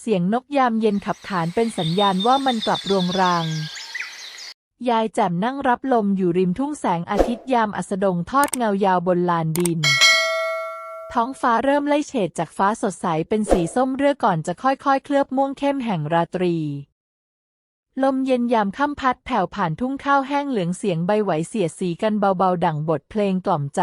เสียงนกยามเย็นขับขานเป็นสัญญาณว่ามันกลับรวงรัง ยายแจ่มนั่งรับลมอยู่ริมทุ่งแสงอาทิตย์ยามอัสดงทอดเงายาวบนลานดิน ท้องฟ้าเริ่มไล่เฉดจากฟ้าสดใสเป็นสีส้มเรื่อก่อนจะค่อยๆ เคลือบม่วงเข้มแห่งราตรี ลมเย็นยามค่ำพัดแผ่วผ่านทุ่งข้าวแห้งเหลืองเสียงใบไหวเสียดสีกันเบาๆ ดั่งบทเพลงกล่อมใจ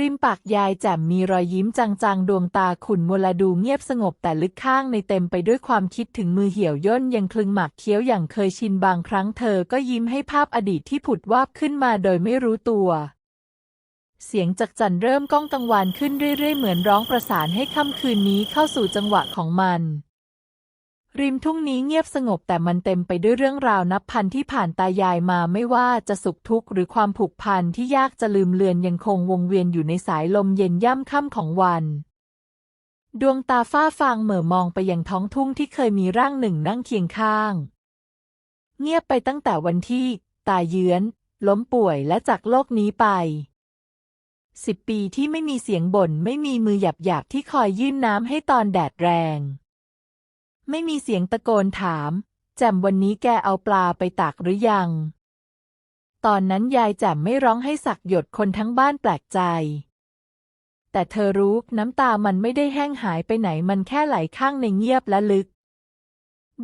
ริมปากยายแจ่มมีรอยยิ้มจางๆ ดวงตาขุ่นมัวละดูเงียบสงบแต่ลึกข้างในเต็มไปด้วยความคิดถึงมือเหี่ยวย่นยังคลึงหมากเคี้ยวอย่างเคยชินบางครั้งเธอก็ยิ้มให้ภาพอดีตที่ผุดวาบขึ้นมาโดยไม่รู้ตัว เสียงจักจั่นเริ่มก้องกังวานขึ้นเรื่อยๆ เหมือนร้องประสานให้ค่ำคืนนี้เข้าสู่จังหวะของมัน ริมทุ่งนี้เงียบสงบแต่มันเต็มไปด้วยเรื่องราวนับพันที่ผ่านตายายมาไม่ว่าจะสุขทุกข์หรือความผูกพันที่ยากจะลืมเลือนยังคงวงเวียนอยู่ในสายลมเย็นย่ำค่ำของวัน ดวงตาฝ้าฟางเหม่อมองไปยังท้องทุ่งที่เคยมีร่างหนึ่งนั่งเคียงข้าง เงียบไปตั้งแต่วันที่ ตายเยื้อน ล้มป่วยและจากโลกนี้ไปสิบปีที่ไม่มีเสียงบ่นไม่มีมือหยาบๆที่คอยยื่นน้ำให้ตอนแดดแรง ไม่มีเสียงตะโกนถาม แจ่มวันนี้แกเอาปลาไปตากหรือยัง ตอนนั้นยายแจ่มไม่ร้องให้สักหยดคนทั้งบ้านแปลกใจ แต่เธอรู้น้ำตามันไม่ได้แห้งหายไปไหนมันแค่ไหลข้างในเงียบและลึก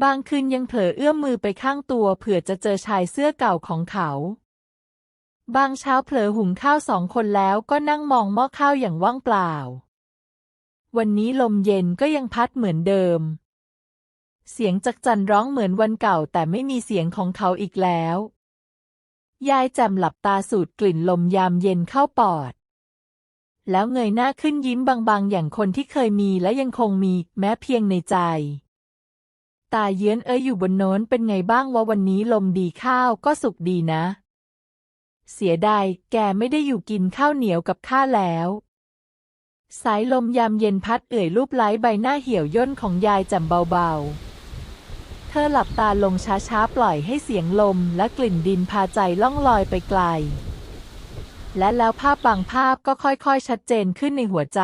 บางคืนยังเผลอเอื้อมมือไปข้างตัวเผื่อจะเจอชายเสื้อเก่าของเขาบางเช้าเผลอหุงข้าวสองคนแล้วก็นั่งมองหม้อข้าวอย่างว่างเปล่า วันนี้ลมเย็นก็ยังพัดเหมือนเดิม เสียงจักจันร้องเหมือนวันเก่าแต่ไม่มีเสียงของเขาอีกแล้ว ยายแจ่มหลับตาสูดกลิ่นลมยามเย็นเข้าปอด แล้วเงยหน้าขึ้นยิ้มบางๆ อย่างคนที่เคยมีและยังคงมีแม้เพียงในใจ ตาเยื้อนเอ้ยอยู่บนโน้นเป็นไงบ้างว่าวันนี้ลมดีข้าวก็สุกดีนะ เสียดายแกไม่ได้อยู่กินข้าวเหนียวกับข้าแล้วสายลมยามเย็นพัดเอื่อยรูปไล้ใบหน้าเหี่ยวย่นของยายแจ่มเบาๆ เธอหลับตาลงช้าๆ ปล่อยให้เสียงลมและกลิ่นดินพาใจล่องลอยไปไกล และแล้วภาพบางภาพก็ค่อยๆ ชัดเจนขึ้นในหัวใจ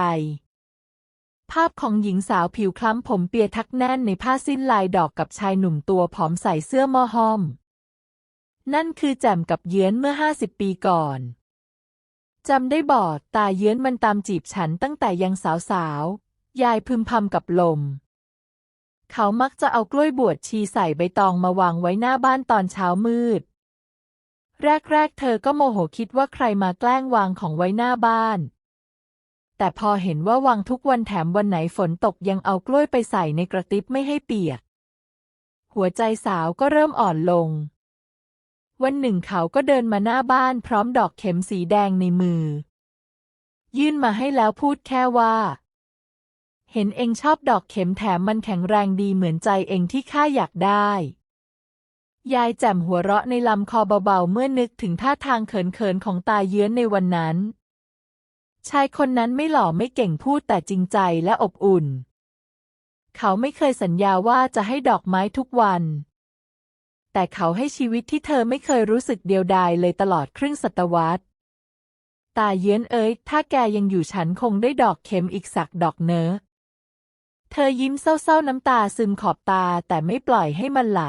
ภาพของหญิงสาวผิวคล้ำผมเปียทักแน่นในผ้าสิ้นลายดอกกับชายหนุ่มตัวผอมใส่เสื้อมอห้อม นั่นคือแจ่มกับเยื้อนเมื่อห้าสิบปีก่อนจำได้บอกตาเยื้อนมันตามจีบฉันตั้งแต่ยังสาวๆยายพึมพำกับลม เขามักจะเอากล้วยบวชชีใส่ใบตองมาวางไว้หน้าบ้านตอนเช้ามืด แรกๆ เธอก็โมโหคิดว่าใครมาแกล้งวางของไว้หน้าบ้าน แต่พอเห็นว่าวางทุกวันแถมวันไหนฝนตกยังเอากล้วยไปใส่ในกระติบไม่ให้เปียก หัวใจสาวก็เริ่มอ่อนลง วันหนึ่งเขาก็เดินมาหน้าบ้านพร้อมดอกเข็มสีแดงในมือ ยื่นมาให้แล้วพูดแค่ว่า เห็นเองชอบดอกเข็มแถมมันแข็งแรงดีเหมือนใจเองที่ข้าอยากได้ ยายแจ่มหัวเราะในลำคอเบาๆ เมื่อนึกถึงท่าทางเขินๆ ของตาเยื้อนในวันนั้น ชายคนนั้นไม่หล่อไม่เก่งพูดแต่จริงใจและอบอุ่น เขาไม่เคยสัญญาว่าจะให้ดอกไม้ทุกวัน แต่เขาให้ชีวิตที่เธอไม่เคยรู้สึกเดียวดายเลยตลอดครึ่งศตวรรษตาเยื้อนเอ้ย ถ้าแกยังอยู่ฉันคงได้ดอกเข็มอีกสักดอกเนอะ เธอยิ้มเศร้าๆน้ำตาซึมขอบตาแต่ไม่ปล่อยให้มันไหล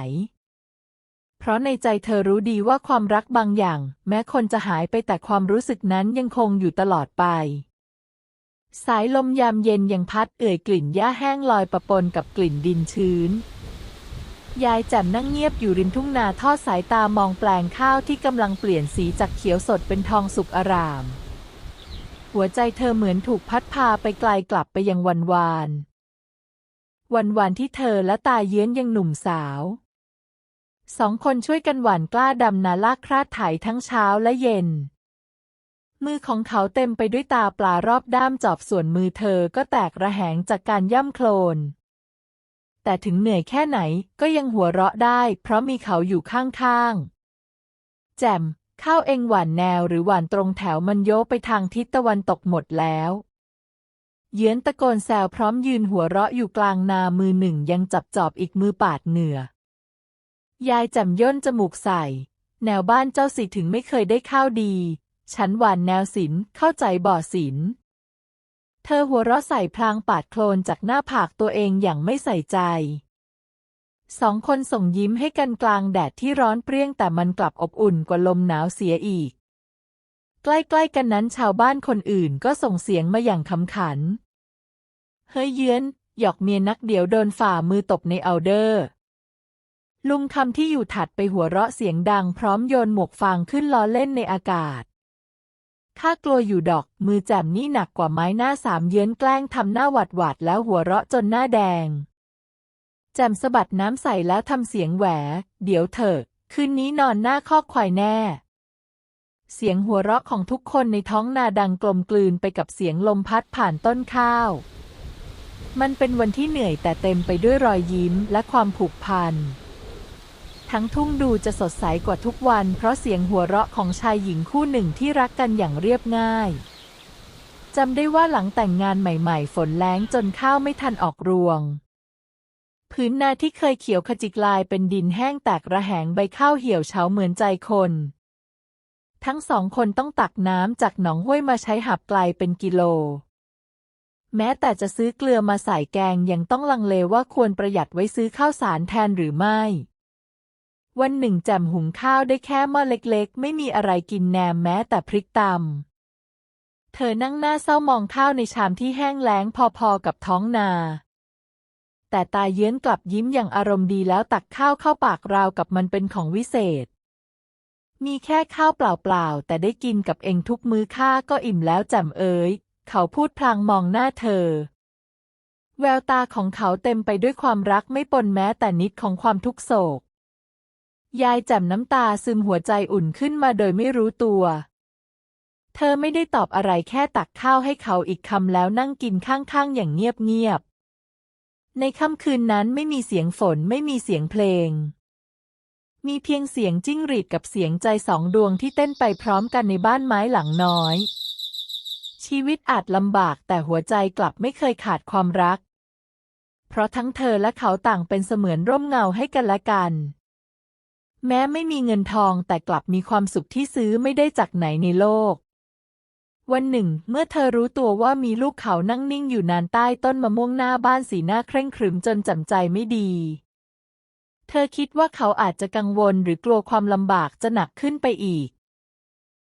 เพราะในใจเธอรู้ดีว่าความรักบางอย่าง แม้คนจะหายไปแต่ความรู้สึกนั้นยังคงอยู่ตลอดไป สายลมยามเย็นยังพัดเอ่ยกลิ่นหญ้าแห้งลอยประปนกับกลิ่นดินชื้น ยายแจ่มนั่งเงียบอยู่ริมทุ่งนาทอดสายตามองแปลงข้าวที่กำลังเปลี่ยนสีจากเขียวสดเป็นทองสุกอาราม หัวใจเธอเหมือนถูกพัดพาไปไกลกลับไปยังวันวาน วันวานที่เธอและตาเยื้อนยังหนุ่มสาว สองคนช่วยกันหว่านกล้าดำนาลากคราดไถทั้งเช้าและเย็น มือของเขาเต็มไปด้วยตาปลารอบด้ามจอบส่วนมือเธอก็แตกระแหงจากการย่ำโคลน แต่ถึงเหนื่อยแค่ไหนก็ยังหัวเราะได้ เพราะมีเขาอยู่ข้างๆ แจ่มข้าวเองหว่านแนวหรือหว่านตรงแถวมันโยไปทางทิศตะวันตกหมดแล้ว เยื้อนตะโกนแซวพร้อมยืนหัวเราะอยู่กลางนามือหนึ่งยังจับจอบอีกมือปาดเหงื่อยายจำย่นจมูกใส่ แนวบ้านเจ้าสิถึงไม่เคยได้ข้าวดี ฉันหวานแนวศิลเข้าใจบ่อศิลเธอหัวเราะใส่พลางปาดโคลนจากหน้าผากตัวเองอย่างไม่ใส่ใจ สองคนส่งยิ้มให้กันกลางแดดที่ร้อนเปรี้ยงแต่มันกลับอบอุ่นกว่าลมหนาวเสียอีก ใกล้ๆกันนั้นชาวบ้านคนอื่นก็ส่งเสียงมาอย่างขำขัน เฮ้ยเยือนหยอกเมียนักเดี๋ยวโดนฝ่ามือตบในเอาเดอร์ ลุงคำที่อยู่ถัดไปหัวเราะเสียงดังพร้อมโยนหมวกฟางขึ้นล้อเล่นในอากาศข้ากลัวอยู่ดอกมือแจ่มนี่หนักกว่าไม้หน้าสามเยื้อนแกล้งทำหน้าหวัดหวัดแล้วหัวเราะจนหน้าแดง แจ่มสะบัดน้ำใส่แล้วทำเสียงแหว เดี๋ยวเถอะ คืนนี้นอนหน้าคอกควายแน่ เสียงหัวเราะของทุกคนในท้องนาดังกลมกลืนไปกับเสียงลมพัดผ่านต้นข้าว มันเป็นวันที่เหนื่อยแต่เต็มไปด้วยรอยยิ้มและความผูกพัน ทั้งทุ่งดูจะสดใสกว่าทุกวัน เพราะเสียงหัวเราะของชายหญิงคู่หนึ่งที่รักกันอย่างเรียบง่าย จำได้ว่าหลังแต่งงานใหม่ๆ ฝนแล้งจนข้าวไม่ทันออกรวงพื้นนาที่เคยเขียวขจิกลายเป็นดินแห้งแตกระแหงใบข้าวเหี่ยวเฉาเหมือนใจคน ทั้งสองคนต้องตักน้ำจากหนองห้วยมาใช้หับไกลเป็นกิโล แม้แต่จะซื้อเกลือมาใส่แกงยังต้องลังเลว่าควรประหยัดไว้ซื้อข้าวสารแทนหรือไม่ วันหนึ่งแจ่มหุงข้าวได้แค่หม้อเล็กๆ ไม่มีอะไรกินแนมแม้แต่พริกตำเธอนั่งหน้าเศร้ามองข้าวในชามที่แห้งแล้งพอๆกับท้องนาแต่ตาเยื้อนกลับยิ้มอย่างอารมณ์ดีแล้วตักข้าวเข้าปากราวกับมันเป็นของวิเศษ มีแค่ข้าวเปล่าๆ แต่ได้กินกับเองทุกมื้อข้าก็อิ่มแล้วแจ่มเอ๋ย เขาพูดพลางมองหน้าเธอ แววตาของเขาเต็มไปด้วยความรักไม่ปนแม้แต่นิดของความทุกโศก ยายแจ่มน้ำตาซึมหัวใจอุ่นขึ้นมาโดยไม่รู้ตัว เธอไม่ได้ตอบอะไรแค่ตักข้าวให้เขาอีกคำแล้วนั่งกินข้างๆ อย่างเงียบๆ ในค่ำคืนนั้นไม่มีเสียงฝนไม่มีเสียงเพลง มีเพียงเสียงจิ้งหรีดกับเสียงใจสองดวงที่เต้นไปพร้อมกันในบ้านไม้หลังน้อย ชีวิตอาจลำบากแต่หัวใจกลับไม่เคยขาดความรัก เพราะทั้งเธอและเขาต่างเป็นเสมือนร่มเงาให้กันและกัน แม้ไม่มีเงินทองแต่กลับมีความสุขที่ซื้อไม่ได้จากไหนในโลก วันหนึ่ง เมื่อเธอรู้ตัวว่ามีลูกเขานั่งนิ่งอยู่นานใต้ต้นมะม่วงหน้าบ้านสีหน้าเคร่งครึมจนจำใจไม่ดี เธอคิดว่าเขาอาจจะกังวลหรือกลัวความลำบากจะหนักขึ้นไปอีก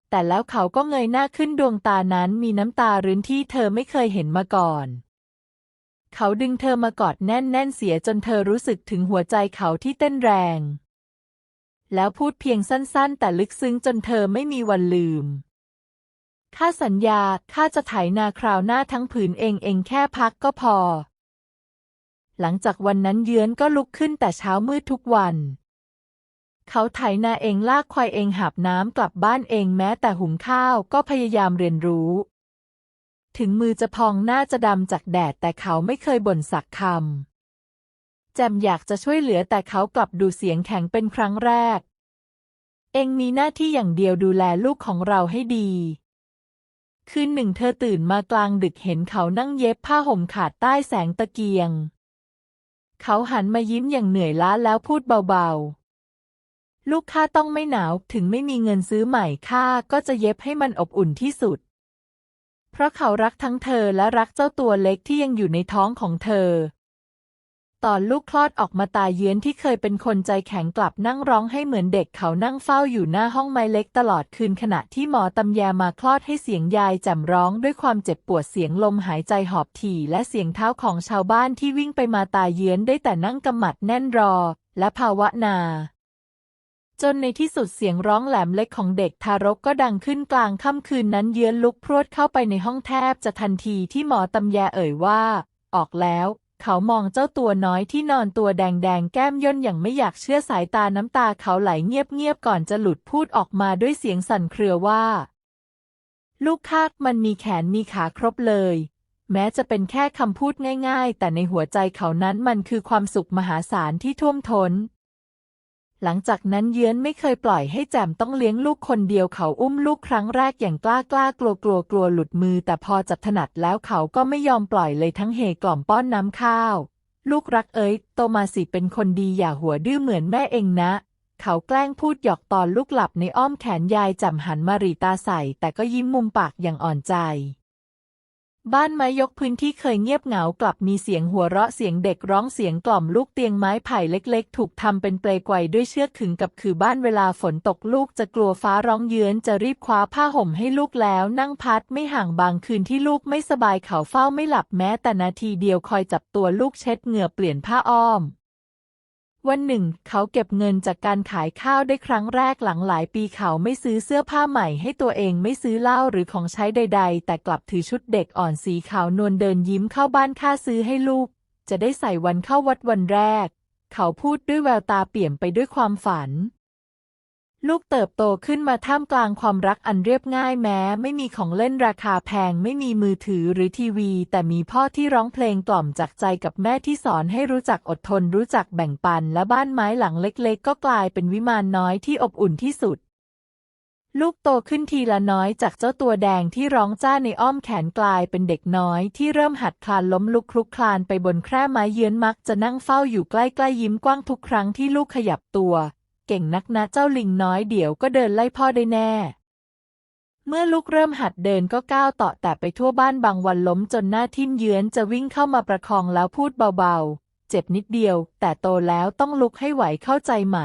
แต่แล้วเขาก็เงยหน้าขึ้นดวงตานั้นมีน้ำตารื้นที่เธอไม่เคยเห็นมาก่อน เขาดึงเธอมากอดแน่นๆเสียจนเธอรู้สึกถึงหัวใจเขาที่เต้นแรง แล้วพูดเพียงสั้นๆ แต่ลึกซึ้งจนเธอไม่มีวันลืม ข้าสัญญาข้าจะไถนาคราวหน้าทั้งผืนเองเองแค่พักก็พอ หลังจากวันนั้นเยือนก็ลุกขึ้นแต่เช้ามืดทุกวัน เขาไถนาเองลากควายเองหาบน้ำกลับบ้านเองแม้แต่หุงข้าวก็พยายามเรียนรู้ ถึงมือจะพองหน้าจะดำจากแดดแต่เขาไม่เคยบ่นสักคำแจมอยากจะช่วยเหลือแต่เขากลับดูเสียงแข็งเป็นครั้งแรก เองมีหน้าที่อย่างเดียวดูแลลูกของเราให้ดีคืนหนึ่งเธอตื่นมากลางดึกเห็นเขานั่งเย็บผ้าห่มขาดใต้แสงตะเกียง เขาหันมายิ้มอย่างเหนื่อยล้าแล้วพูดเบาๆ ลูกข้าต้องไม่หนาวถึงไม่มีเงินซื้อใหม่ข้าก็จะเย็บให้มันอบอุ่นที่สุด เพราะเขารักทั้งเธอและรักเจ้าตัวเล็กที่ยังอยู่ในท้องของเธอ ตอนลูกคลอดออกมาตายเยื้อนที่เคยเป็นคนใจแข็งกลับนั่งร้องให้เหมือนเด็กเขานั่งเฝ้าอยู่หน้าห้องไม้เล็กตลอดคืนขณะที่หมอตำแยมาคลอดให้เสียงยายแจ่มร้องด้วยความเจ็บปวดเสียงลมหายใจหอบถี่และเสียงเท้าของชาวบ้านที่วิ่งไปมาตายเยื้อนได้แต่นั่งกำหมัดแน่นรอ และภาวะนา จนในที่สุดเสียงร้องแหลมเล็กของเด็กทารกก็ดังขึ้นกลางค่ำคืนนั้นเยื้อนลุกพรวดเข้าไปในห้องแทบจะทันทีที่หมอตำแยเอ่ยว่า ออกแล้ว เขามองเจ้าตัวน้อยที่นอนตัวแดงๆ แก้มย่นอย่างไม่อยากเชื่อสายตาน้ำตาเขาไหลเงียบๆ ก่อนจะหลุดพูดออกมาด้วยเสียงสั่นเครือว่า ลูกคากมันมีแขนมีขาครบเลย แม้จะเป็นแค่คำพูดง่ายๆ แต่ในหัวใจเขานั้นมันคือความสุขมหาศาลที่ท่วมทน้น หลังจากนั้นเยื้อนไม่เคยปล่อยให้แจมต้องเลี้ยงลูกคนเดียวเขาอุ้มลูกครั้งแรกอย่างกล้ากล้ากลัวกลัวกลัวหลุดมือ แต่พอจับถนัดแล้วเขาก็ไม่ยอมปล่อยเลยทั้งเฮกล่อมป้อนน้ำข้าว ลูกรักเอ้ยโตมาสิเป็นคนดีอย่าหัวดื้อเหมือนแม่เองนะ เขาแกล้งพูดหยอกตอนลูกหลับในอ้อมแขนยายจำหันมารีตาใส่ แต่ก็ยิ้มมุมปากอย่างอ่อนใจ บ้านไม้ยกพื้นที่เคยเงียบเหงากลับมีเสียงหัวเราะเสียงเด็กร้องเสียงกล่อมลูกเตียงไม้ไผ่เล็กๆ ถูกทำเป็นเปลไกวด้วยเชือกขึงกับคือบ้านเวลาฝนตกลูกจะกลัวฟ้าร้องเยือนจะรีบคว้าผ้าห่มให้ลูกแล้ว นั่งพัดไม่ห่างบางคืนที่ลูกไม่สบายเขาเฝ้าไม่หลับแม้แต่นาทีเดียวคอยจับตัวลูกเช็ดเหงื่อเปลี่ยนผ้าอ้อม วันหนึ่ง เขาเก็บเงินจากการขายข้าวได้ครั้งแรกหลังหลายปีเขาไม่ซื้อเสื้อผ้าใหม่ให้ตัวเองไม่ซื้อเหล้าหรือของใช้ใด ๆ แต่กลับถือชุดเด็กอ่อนสีขาวนวลเดินยิ้มเข้าบ้านค่าซื้อให้ลูก จะได้ใส่วันเข้าวัดวันแรก เขาพูดด้วยแววตาเปี่ยมไปด้วยความฝัน ลูกเติบโตขึ้นมาท่ามกลางความรักอันเรียบง่ายแม้ ไม่มีของเล่นราคาแพงไม่มีมือถือหรือทีวี แต่มีพ่อที่ร้องเพลงกล่อมจากใจกับแม่ที่สอนให้รู้จักอดทน รู้จักแบ่งปัน และบ้านไม้หลังเล็ก ๆ ก็กลายเป็นวิมานน้อยที่อบอุ่นที่สุด ลูกโตขึ้นทีละน้อยจากเจ้าตัวแดงที่ร้องจ้าในอ้อมแขนกลายเป็นเด็กน้อยที่เริ่มหัดคลานล้มลุกคลุกคลานไปบนแคร่ไม้เยื้อนมักจะนั่งเฝ้าอยู่ใกล้ๆยิ้มกว้างทุกครั้งที่ลูกขยับตัว เก่งนักนะเจ้าลิงน้อยเดี๋ยวก็เดินไล่พ่อได้แน่ เมื่อลูกเริ่มหัดเดินก็ก้าวต่อแต่ไปทั่วบ้านบางวันล้มจนหน้าทิ่มเยื้อนจะวิ่งเข้ามาประคองแล้วพูดเบาๆ เจ็บนิดเดียว แต่โตแล้วต้องลุกให้ไหวเข้าใจไหม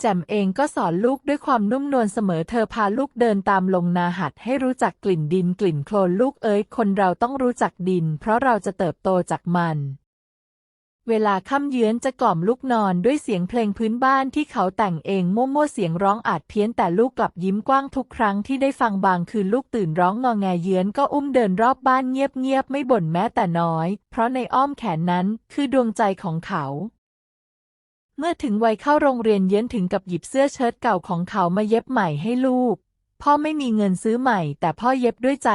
แจ่มเองก็สอนลูกด้วยความนุ่มนวลเสมอเธอพาลูกเดินตามลงนาหัดให้รู้จักกลิ่นดินกลิ่นโคลนลูกเอ้ยคนเราต้องรู้จักดิน เพราะเราจะเติบโตจากมัน เวลาค่ำเยือนจะกล่อมลูกนอนด้วยเสียงเพลงพื้นบ้านที่เขาแต่งเองมั่วๆเสียงร้องอาจเพี้ยนแต่ลูกกลับยิ้มกว้างทุกครั้งที่ได้ฟังบางคืนลูกตื่นร้องงอแงเยือนก็อุ้มเดินรอบบ้านเงียบๆไม่บ่นแม้แต่น้อย เพราะในอ้อมแขนนั้นคือดวงใจของเขาเมื่อถึงวัยเข้าโรงเรียนเยื้อนถึงกับหยิบเสื้อเชิ้ตเก่าของเขามาเย็บใหม่ให้ลูก พ่อไม่มีเงินซื้อใหม่ แต่พ่อเย็บด้วยใจ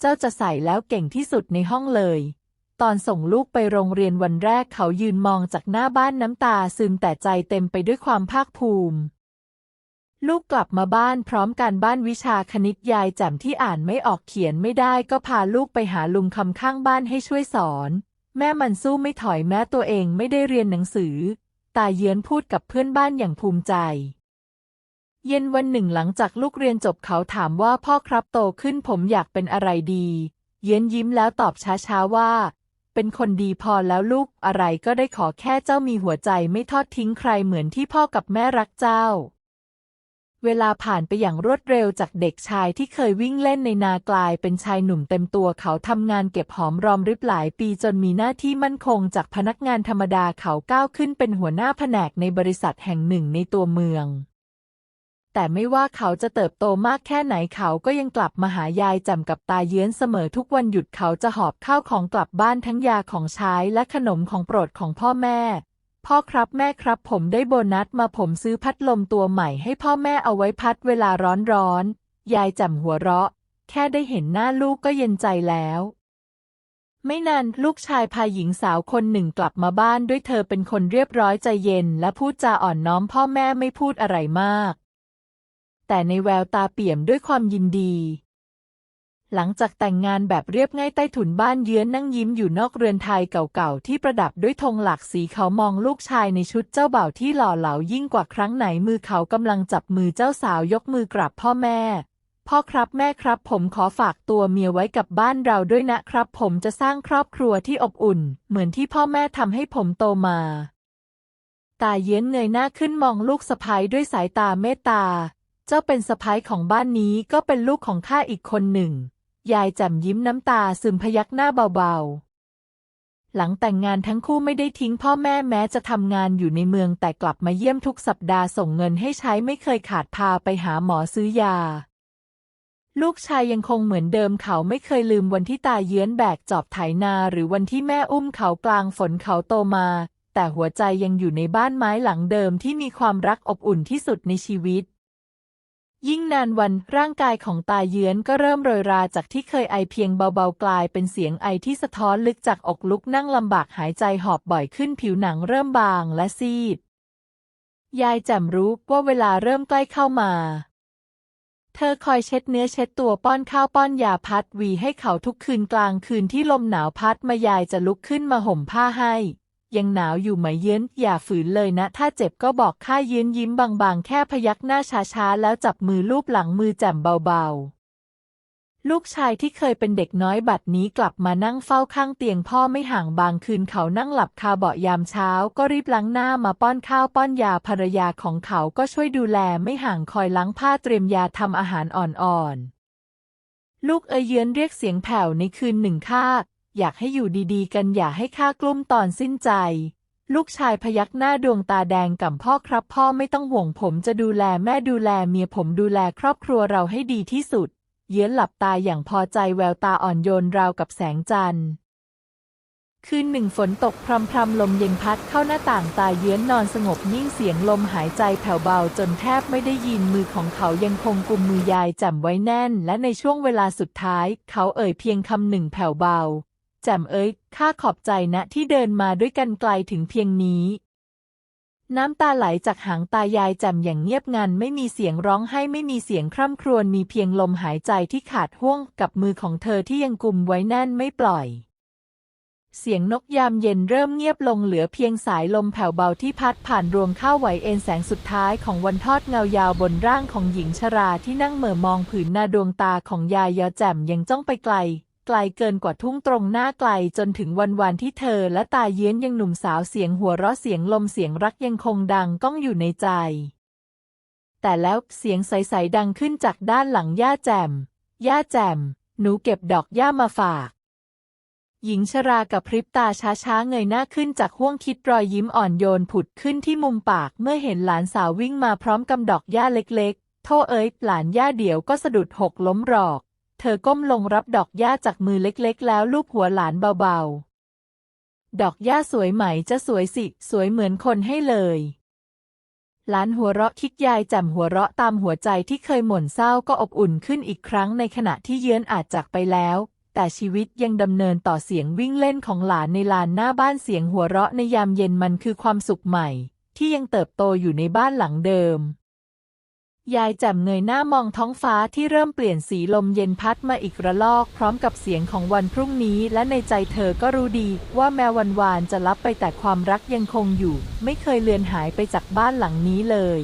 เจ้าจะใส่แล้วเก่งที่สุดในห้องเลย ตอนส่งลูกไปโรงเรียนวันแรกเขายืนมองจากหน้าบ้านน้ำตาซึมแต่ใจเต็มไปด้วยความภาคภูมิ ลูกกลับมาบ้านพร้อมการบ้านวิชาคณิตยายแจ่มที่อ่านไม่ออกเขียนไม่ได้ก็พาลูกไปหาลุงคำข้างบ้านให้ช่วยสอน แม่มันสู้ไม่ถอยแม้ตัวเองไม่ได้เรียนหนังสือ ตาเยือนพูดกับเพื่อนบ้านอย่างภูมิใจ เย็นวันหนึ่งหลังจากลูกเรียนจบเขาถามว่าพ่อครับโตขึ้นผมอยากเป็นอะไรดี เยือนยิ้มแล้วตอบช้าๆว่า เป็นคนดีพอแล้วลูกอะไรก็ได้ขอแค่เจ้ามีหัวใจไม่ทอดทิ้งใครเหมือนที่พ่อกับแม่รักเจ้า เวลาผ่านไปอย่างรวดเร็วจากเด็กชายที่เคยวิ่งเล่นในนากลายเป็นชายหนุ่มเต็มตัวเขาทำงานเก็บหอมรอมริบหลายปีจนมีหน้าที่มั่นคงจากพนักงานธรรมดาเขาก้าวขึ้นเป็นหัวหน้าแผนกในบริษัทแห่งหนึ่งในตัวเมือง แต่ไม่ว่าเขาจะเติบโตมากแค่ไหนเขาก็ยังกลับมาหายายจำกับตาเยื้อนเสมอทุกวันหยุดเขาจะหอบข้าวของกลับบ้านทั้งยาของใช้และขนมของโปรดของพ่อแม่ พ่อครับแม่ครับผมได้โบนัสมาผมซื้อพัดลมตัวใหม่ให้พ่อแม่เอาไว้พัดเวลาร้อนร้อนๆยายจำหัวเราะ แค่ได้เห็นหน้าลูกก็เย็นใจแล้ว ไม่นานลูกชายพาหญิงสาวคนหนึ่งกลับมาบ้านด้วยเธอเป็นคนเรียบร้อยใจเย็น และพูดจาอ่อนน้อมพ่อแม่ไม่พูดอะไรมาก แต่ในแววตาเปี่ยมด้วยความยินดี หลังจากแต่งงานแบบเรียบง่ายใต้ถุนบ้านเยื้อนนั่งยิ้มอยู่นอกเรือนไทยเก่าๆ ที่ประดับด้วยธงหลากสีเขามองลูกชายในชุดเจ้าบ่าวที่หล่อเหลายิ่งกว่าครั้งไหนมือเขากำลังจับมือเจ้าสาวยกมือกราบพ่อแม่พ่อครับแม่ครับผมขอฝากตัวเมียไว้กับบ้านเราด้วยนะครับ ผมจะสร้างครอบครัวที่อบอุ่น เหมือนที่พ่อแม่ทำให้ผมโตมา ตาเยื้อนเงยหน้าขึ้นมองลูกสะพ้ยด้วยสายตาเมตตา เจ้าเป็นสะพ้ายของบ้านนี้ก็เป็นลูกของข้าอีกคนหนึ่ง ยายแจ่มยิ้มน้ำตาซึมพยักหน้าเบาๆ หลังแต่งงานทั้งคู่ไม่ได้ทิ้งพ่อแม่แม้จะทำงานอยู่ในเมืองแต่กลับมาเยี่ยมทุกสัปดาห์ส่งเงินให้ใช้ไม่เคยขาดพาไปหาหมอซื้อยา ลูกชายยังคงเหมือนเดิมเขาไม่เคยลืมวันที่ตาเยื้อนแบกจอบไถนาหรือวันที่แม่อุ้มเขากลางฝนเขาโตมา แต่หัวใจยังอยู่ในบ้านไม้หลังเดิมที่มีความรักอบอุ่นที่สุดในชีวิต ยิ่งนานวันร่างกายของตาเยื้อนก็เริ่มโรยราจากที่เคยไอเพียงเบาๆกลายเป็นเสียงไอที่สะท้อนลึกจากอกลุกนั่งลำบากหายใจหอบบ่อยขึ้นผิวหนังเริ่มบางและซีด ยายแจ่มรู้ว่าเวลาเริ่มใกล้เข้ามา เธอคอยเช็ดเนื้อเช็ดตัวป้อนข้าวป้อนยาพัดวีให้เขาทุกคืนกลางคืนที่ลมหนาวพัดมายายจะลุกขึ้นมาห่มผ้าให้ ยังหนาวอยู่ไหมเยื้อนอย่าฝืนเลยนะ ถ้าเจ็บก็บอกข้าเยื้อนยิ้มบางๆ แค่พยักหน้าช้าๆ แล้วจับมือลูบหลังมือแจ่มเบาๆ ลูกชายที่เคยเป็นเด็กน้อยบัดนี้กลับมานั่งเฝ้าข้างเตียงพ่อไม่ห่างบางคืนเขานั่งหลับคาเบาะยามเช้า ก็รีบล้างหน้ามาป้อนข้าวป้อนยาภรรยาของเขาก็ช่วยดูแลไม่ห่างคอยล้างผ้าเตรียมยาทำอาหารอ่อนๆลูกเอเยือนเรียกเสียงแผ่วในคืนหนึ่งข้า อยากให้อยู่ดีๆ กันอย่าให้ข้ากลุ้มตอนสิ้นใจ ลูกชายพยักหน้าดวงตาแดงกับพ่อครับ พ่อไม่ต้องห่วงผมจะดูแลแม่ดูแลเมียผมดูแลครอบครัวเราให้ดีที่สุด เยื้อหลับตาอย่างพอใจแววตาอ่อนโยนราวกับแสงจันทร์คืนหนึ่งฝนตกพรำพรำลมเย็นพัดเข้าหน้าต่างตาเยื้อนนอนสงบนิ่งเสียงลมหายใจแผ่วเบาจนแทบไม่ได้ยินมือของเขายังคงกุมมือยายจ่มไว้แน่น และในช่วงเวลาสุดท้าย เขาเอ่ยเพียงคำหนึ่งแผ่วเบา แจ่มเอ้ย ข้าขอบใจนะที่เดินมาด้วยกันไกลถึงเพียงนี้ น้ำตาไหลจากหางตายายแจ่มอย่างเงียบงัน ไม่มีเสียงร้องไห้ไม่มีเสียงคร่ำครวญมีเพียงลมหายใจที่ขาดห่วงกับมือของเธอที่ยังกุมไว้แน่นไม่ปล่อย เสียงนกยามเย็นเริ่มเงียบลงเหลือเพียงสายลมแผ่วเบาที่พัดผ่านรวงข้าวไหวเอ็นแสงสุดท้ายของวันทอดเงายาวบนร่างของหญิงชราที่นั่งเหม่อมองผืนนาดวงตาของยายยอแจ่มยังจ้องไปไกล ไกลเกินกว่าทุ่งตรงหน้าไกลจนถึงวันวันที่เธอและตาเยื้อนยังหนุ่มสาวเสียงหัวเราะเสียงลมเสียงรักยังคงดังก้องอยู่ในใจ แต่แล้วเสียงใสๆดังขึ้นจากด้านหลังย่าแจ่มย่าแจ่มหนูเก็บดอกย่ามาฝาก หญิงชรากับพริบตาช้าๆเงยหน้าขึ้นจากห้วงคิดรอยยิ้มอ่อนโยนผุดขึ้นที่มุมปากเมื่อเห็นหลานสาววิ่งมาพร้อมกับดอกย่าเล็กๆ โทเอ้ยหลานย่าเดี๋ยวก็สะดุดหกล้มหรอก เธอก้มลงรับดอกหญ้าจากมือเล็กๆ แล้วลูบหัวหลานเบาๆ ดอกหญ้าสวยไหมจะสวยสิ สวยเหมือนคนให้เลย หลานหัวเราะคิดยายแจ่มหัวเราะตามหัวใจที่เคยหม่นเศร้าก็อบอุ่นขึ้นอีกครั้งในขณะที่เยื้อนอาจจากไปแล้ว แต่ชีวิตยังดำเนินต่อเสียงวิ่งเล่นของหลานในลานหน้าบ้านเสียงหัวเราะในยามเย็นมันคือความสุขใหม่ ที่ยังเติบโตอยู่ในบ้านหลังเดิม ยายแจ่มเงยหน้ามองท้องฟ้าที่เริ่มเปลี่ยนสีลมเย็นพัดมาอีกระลอก พร้อมกับเสียงของวันพรุ่งนี้ และในใจเธอก็รู้ดี ว่าแม้วันวานจะลับไปแต่ความรักยังคงอยู่ ไม่เคยเลือนหายไปจากบ้านหลังนี้เลย